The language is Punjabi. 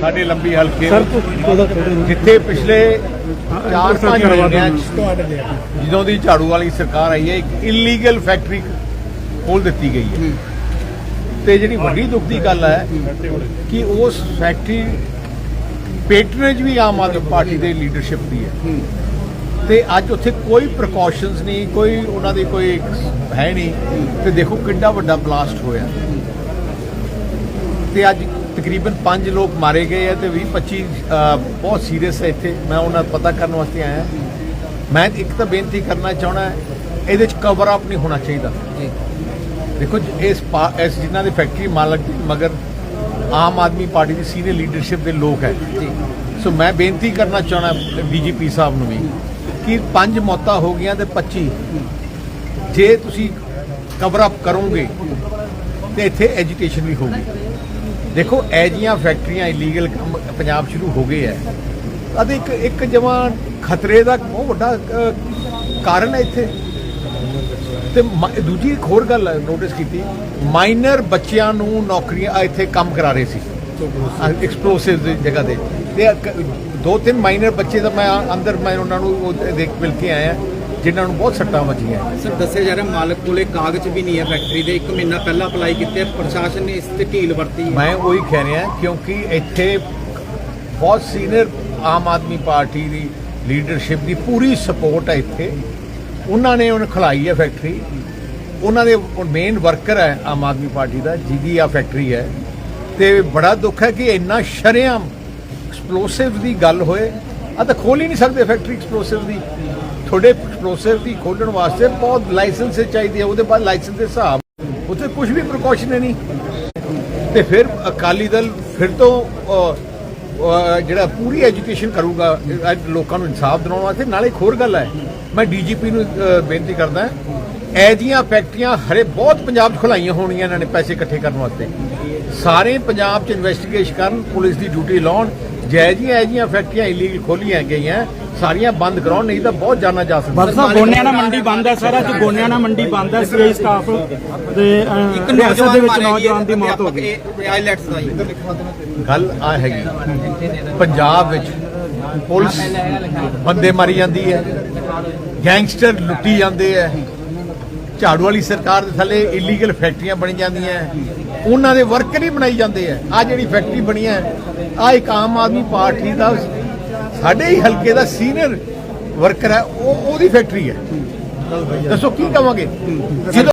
ਸਾਡੇ ਲੰਬੀ ਹਲਕੇ ਜਿੱਥੇ ਪਿਛਲੇ 4-5 ਕਰਵਾ ਮਹੀਨਿਆਂ ਜਦੋਂ ਦੀ ਝਾੜੂ ਵਾਲੀ ਸਰਕਾਰ ਆਈ ਹੈ ਇੱਕ ਇਲੀਗਲ ਫੈਕਟਰੀ ਖੋਲ ਦਿੱਤੀ ਗਈ ਹੈ। ਤੇ ਜਿਹੜੀ ਵੱਡੀ ਦੁੱਖ ਦੀ ਗੱਲ ਹੈ ਕਿ ਉਸ ਫੈਕਟਰੀ ਪੇਟਰੇਜ ਵੀ ਆਮ ਆਦਮੀ ਪਾਰਟੀ ਦੇ ਲੀਡਰਸ਼ਿਪ ਦੀ ਹੈ। ਤੇ ਅੱਜ ਉੱਥੇ ਕੋਈ ਪ੍ਰੀਕਾਸ਼ਨਸ ਨਹੀਂ ਕੋਈ ਉਹਨਾਂ ਦੀ ਕੋਈ ਹੈ ਨਹੀਂ। ਤੇ ਦੇਖੋ ਕਿੰਨਾ ਵੱਡਾ ਬਲਾਸਟ ਹੋਇਆ। ਤੇ ਅੱਜ ਤਕਰੀਬਨ 5 ਲੋਕ ਮਾਰੇ ਗਏ ਆ ਤੇ 20 25 ਅਹ, ਬਹੁਤ ਸੀਰੀਅਸ ਹੈ ਇੱਥੇ। ਮੈਂ ਉਹਨਾਂ ਦਾ ਪਤਾ ਕਰਨ ਵਾਸਤੇ ਆਇਆ। ਮੈਂ ਇੱਕ ਤਾਂ ਬੇਨਤੀ ਕਰਨਾ ਚਾਹਣਾ ਇਹਦੇ ਚ ਕਵਰ ਅਪ ਨਹੀਂ ਹੋਣਾ ਚਾਹੀਦਾ। ਦੇਖੋ ਇਸ ਇਸ ਜਿਨ੍ਹਾਂ ਦੀ ਫੈਕਟਰੀ ਮਾਲਕ ਮਗਰ ਆਮ ਆਦਮੀ ਪਾਰਟੀ ਦੀ ਸੀਨੀਅਰ ਲੀਡਰਸ਼ਿਪ ਦੇ ਲੋਕ ਹੈ। ਸੋ ਮੈਂ ਬੇਨਤੀ ਕਰਨਾ ਚਾਹਣਾ ਬੀਜੇਪੀ ਸਾਹਿਬ ਨੂੰ ਵੀ ਕਿ ਪੰਜ ਮੌਤਾਂ ਹੋ ਗਈਆਂ ਤੇ 25 ਜੇ ਤੁਸੀਂ ਕਵਰ ਅਪ ਕਰੋਗੇ ਤੇ ਇੱਥੇ ਐਜੀਟੇਸ਼ਨ ਵੀ ਹੋਊਗੀ। ਦੇਖੋ ਐਜੀਆਂ ਫੈਕਟਰੀਆਂ ਇਲੀਗਲ ਕੰਮ ਪੰਜਾਬ ਸ਼ੁਰੂ ਹੋ ਗਏ ਹੈ। ਅਤੇ ਇੱਕ ਇੱਕ ਜਮਾਂ ਖਤਰੇ ਦਾ ਬਹੁਤ ਵੱਡਾ ਕਾਰਨ ਹੈ ਇੱਥੇ। ਤੇ ਮ- ਦੂਜੀ ਇੱਕ ਹੋਰ ਗੱਲ ਨੋਟਿਸ ਕੀਤੀ। ਮਾਈਨਰ ਬੱਚਿਆਂ ਨੂੰ ਨੌਕਰੀਆਂ ਇੱਥੇ ਕੰਮ ਕਰਾ ਰਹੇ ਸੀ। ਐਕਸਪਲੋਸਿਵ ਦੀ ਜਗ੍ਹਾ ਤੇ। ਤੇ ਦੋ ਤਿੰਨ ਮਾਈਨਰ ਬੱਚੇ ਦਾ ਮੈਂ ਅੰਦਰ, ਮੈਂ ਉਹਨਾਂ ਨੂੰ ਉਹ ਦੇਖ, ਮਿਲ ਕੇ ਆਇਆ। ਜਿਨ੍ਹਾਂ ਨੂੰ ਬਹੁਤ ਸੱਟਾਂ ਵੱਜੀਆਂ। ਸਰ ਦੱਸਿਆ ਜਾ ਰਿਹਾ ਮਾਲਕ ਕੋਲੇ ਕਾਗਜ਼ ਵੀ ਨਹੀਂ ਹੈ ਫੈਕਟਰੀ ਦੇ। 1 ਮਹੀਨਾ ਪਹਿਲਾਂ ਅਪਲਾਈ ਕੀਤੇ ਪ੍ਰਸ਼ਾਸਨ ਨੇ ਇਸ ਤੇ ਢੀਲ ਵਰਤੀ ਹੈ। ਮੈਂ ਉਹੀ ਕਹਿ ਰਿਹਾ ਕਿਉਂਕਿ ਇੱਥੇ ਬਹੁਤ ਸੀਨੀਅਰ ਆਮ ਆਦਮੀ ਪਾਰਟੀ ਦੀ ਲੀਡਰਸ਼ਿਪ ਦੀ ਪੂਰੀ ਸਪੋਰਟ ਹੈ ਇੱਥੇ। ਉਹਨਾਂ ਨੇ ਉਹਨੂੰ ਖਲਾਈ ਹੈ ਫੈਕਟਰੀ। ਉਹਨਾਂ ਦੇ ਮੇਨ ਵਰਕਰ ਹੈ ਆਮ ਆਦਮੀ ਪਾਰਟੀ ਦਾ ਜਿਹਦੀ ਆ ਫੈਕਟਰੀ ਹੈ। ਤੇ ਬੜਾ ਦੁੱਖ ਹੈ ਕਿ ਇੰਨਾ ਸ਼ਰੇਆਮ ਐਕਸਪਲੋਸਿਵ ਦੀ ਗੱਲ ਹੋਏ। ਆ ਤਾਂ ਖੋਲ ਹੀ ਨਹੀਂ ਸਕਦੇ ਫੈਕਟਰੀ ਐਕਸਪਲੋਸਿਵ ਦੀ। ਤੁਹਾਡੇ ਐਕਸਪਲੋਸਿਵ ਦੀ ਖੋਲਣ ਵਾਸਤੇ ਬਹੁਤ ਲਾਇਸੈਂਸ ਚਾਹੀਦੇ ਆ ਉਹਦੇ ਬਾਅਦ ਲਾਇਸੈਂਸ ਦੇ ਹਿਸਾਬ। ਉੱਥੇ ਕੁਝ ਵੀ ਪ੍ਰੀਕਾਸ਼ਨ ਨਹੀਂ। ਤੇ ਫਿਰ ਅਕਾਲੀ ਦਲ ਫਿਰ ਤੋਂ ਜਿਹੜਾ ਪੂਰੀ ਐਜੂਕੇਸ਼ਨ ਕਰੂਗਾ ਲੋਕਾਂ ਨੂੰ ਇਨਸਾਫ ਦਿਵਾਉਣ ਵਾਸਤੇ, ਨਾਲੇ ਇੱਕ ਹੋਰ ਗੱਲ ਹੈ, ਮੈਂ ਡੀਜੀਪੀ ਨੂੰ ਬੇਨਤੀ ਕਰਦਾ ਐਜੀਆਂ ਫੈਕਟਰੀਆਂ ਹਰੇ ਬਹੁਤ ਪੰਜਾਬ 'ਚ ਖੁਲਾਈਆਂ ਹੋਣੀਆਂ ਇਹਨਾਂ ਨੇ ਪੈਸੇ ਇਕੱਠੇ ਕਰਨ ਵਾਸਤੇ। ਸਾਰੇ ਪੰਜਾਬ 'ਚ ਇਨਵੈਸਟੀਗੇਸ਼ਨ ਕਰਨ, ਪੁਲਿਸ ਦੀ ਡਿਊਟੀ ਲਾਉਣ ਜੈਜੀਆਂ ਐਜੀਆਂ ਫੈਕਟਰੀਆਂ ਇਲੀਗਲ ਖੋਲੀਆਂ ਗਈਆਂ ਸਾਰੀਆਂ ਬੰਦ ਕਰਾਉਣ ਨਹੀਂ ਤਾਂ ਬਹੁਤ ਜਾਨਾਂ ਜਾ ਸਕਦੀਆਂ। ਬਸ ਸਾਹਿਬ ਗੋਨਿਆਣਾ ਮੰਡੀ ਬੰਦ ਹੈ ਸਰ ਅੱਜ ਗੋਨਿਆਣਾ ਮੰਡੀ ਬੰਦ ਹੈ ਸੀਆਈ ਸਟਾਫ ਦੇ ਰਿਆਸਤ ਨੌਜਵਾਨ ਦੇ ਵਿੱਚ ਨੌਜਵਾਨ ਦੀ ਮੌਤ ਹੋ ਗਈ। ਗੱਲ ਆ ਹੈਗੀ। ਪੰਜਾਬ ਵਿੱਚ ਪੁਲਿਸ ਬੰਦੇ ਮਾਰੀ ਜਾਂਦੀ ਹੈ ਗੈਂਗਸਟਰ ਲੁੱਟੀ ਜਾਂਦੇ ਹੈ ਝਾੜੂ ਵਾਲੀ ਸਰਕਾਰ ਦੇ ਥੱਲੇ ਇਲੀਗਲ ਫੈਕਟਰੀਆਂ ਬਣੀ ਜਾਂਦੀਆਂ। ਉਹਨਾਂ ਦੇ ਵਰਕਰ ਹੀ ਬਣਾਈ ਜਾਂਦੇ ਆ ਆ ਜਿਹੜੀ ਫੈਕਟਰੀ ਬਣੀ ਹੈ ਆ ਇੱਕ ਆਮ ਆਦਮੀ ਪਾਰਟੀ ਦਾ ਸਾਡੇ ਹੀ ਹਲਕੇ ਦਾ ਸੀਨੀਅਰ ਵਰਕਰ ਹੈ ਉਹ ਉਹਦੀ ਫੈਕਟਰੀ ਹੈ। ਦੱਸੋ ਕੀ ਕਵਾਂਗੇ? ਜਦੋਂ